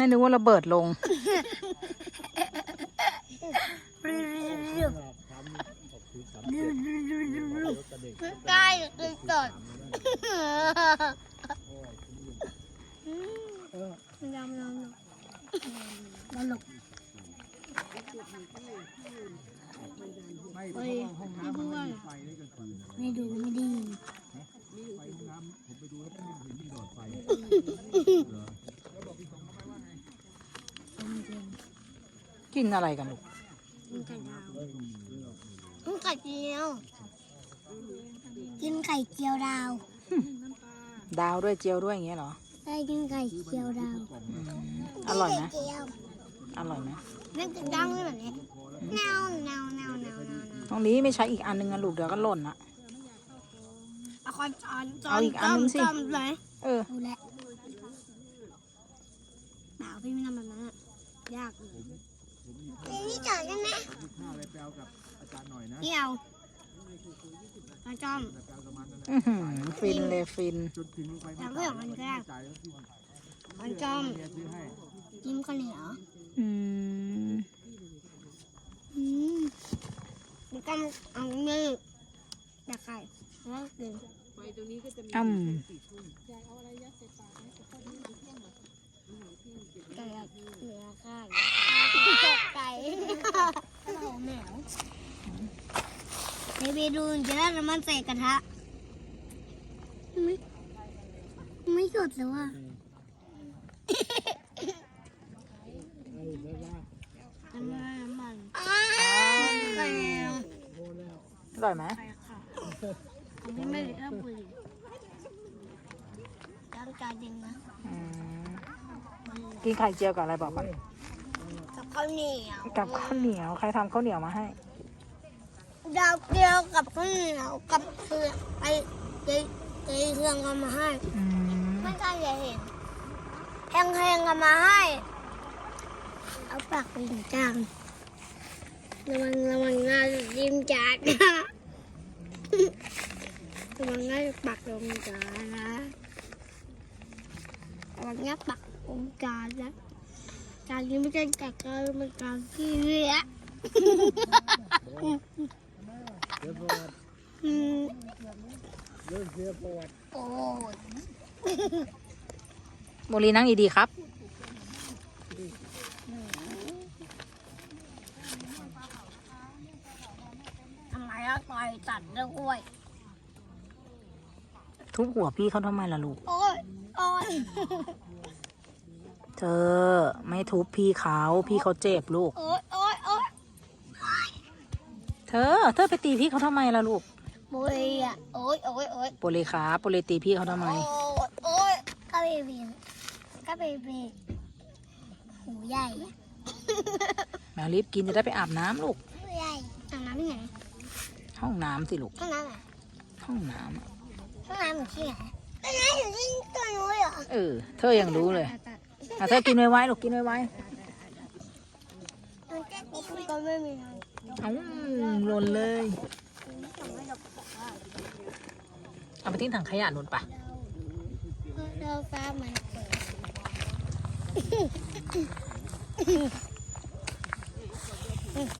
ไม่นึกว่าระเบิดลง ใกล้คือสดยำยำตลกไม่เพราะว่าห้องน้ำมันไม่มีไฟในกลางคืนไม่ดูไม่ดีไฟห้องน้ำผมไปดูแล้วไม่เห็นมีหลอดไฟเหรอ กินอะไรกันลูกกินไข่ดาวกินไข่เจียว กินไข่เจียวดาว ดาวด้วยเจียวด้วยอย่างเงี้ยเหรอได้กินไข่เจียวดาวอืมอร่อยไหมเจียวอร่อยไหมนั่นจะดังเลยแบบนี้แนวแนวแนวแนวแนวแนวตรงนี้ไม่ใช้อีกอันนึงอะลูกเดี๋ยวก็หล่นอะเอาคอนจอนจอเอานอีกอันนึงสิจอมเลยเออดูแลหนาวพี่ไม่ทำแบบนั้นอะยาก นี่จอดใช่ไหมข้าวอะไรไปเอากับอาจารย์หน่อยนะเดี่ยวจอนจอมไปเอากับมันนะอื้อหือฟินเลยฟิน จนถึงลงไปจำเพื่อนมันก็ได้จ่ายแล้วที่จอนจอมเมียซื้อให้จิ้มข้าวเหนียวอืมอืมแล้วก็เอาเนื้อตะไคร้แล้วกินอ้ำไก่เนื้อข้าวไก่แมว ในเบดูนจะได้น้ำมันใส่กระทะ ไม่ไม่สดแล้วอะน้ำมันน้ำมันไก่แมวอร่อยไหมอันนี้ไม่ได้บุหรี่ตั้งใจจริงนะอืมกินไข่เจียวกับอะไรบอกก่อนกับ ข้าวเหนียวกับข้าวเหนียวใครทำข้าวเหนียวมาให้ ดาวเดียวกับข้าวเหนียวกับเพื่อนไปเจเจเครื่องเอามาให้อืมไม่กล้าจะเห็นแห้งๆเอามาให้ เอาปากไปถึงกลางระวังระวังหน้าจิ้มจานนะ ระวังหน้าปักลงจานนะระวังหน้าปักลงจานนะ จานนี้ไม่ใช่จานกลางมันจานขี้เลี้ยเดี๋ยวประวัติอืมเรื่องเสียประวัติโอ้ยโมลีนั่งดีๆครับ ทำไมอะต่อยตัดด้วยทุบหัวพี่เขาทำไมล่ะลูก โอ้ยโอ้ย เธอไม่ทุบพี่เขาพี่เขาเจ็บลูก โอ้ยโอ้ยโอ้ยเธอ เธอไปตีพี่เขาทำไมล่ะลูกโอ้ยอะโอ้ยโอ้ยโอ้ยโปรเลขาโปรเลตีพี่เขาทำไม โอ้ยโอ้ยก็เบบีก็เบบีหูใหญ่อะมารีบกินจะได้ไปอาบน้ำลูกหูใหญ่ห้องน้ำที่ไหนห้องน้ำสิลูกห้องน้ำอะห้องน้ำอะห้องน้ำอยู่ที่ไหนห้องน้ำอยู่ที่ตัวนู้นเหรอเออเธอยังรู้เลย อะเธอกินไว้ๆลูกกินไว้ก็ไม่มีๆเอ้าหล่นเลย เอาไปทิ้งถังขยะนู่นปะเราฟ้ามันเปิด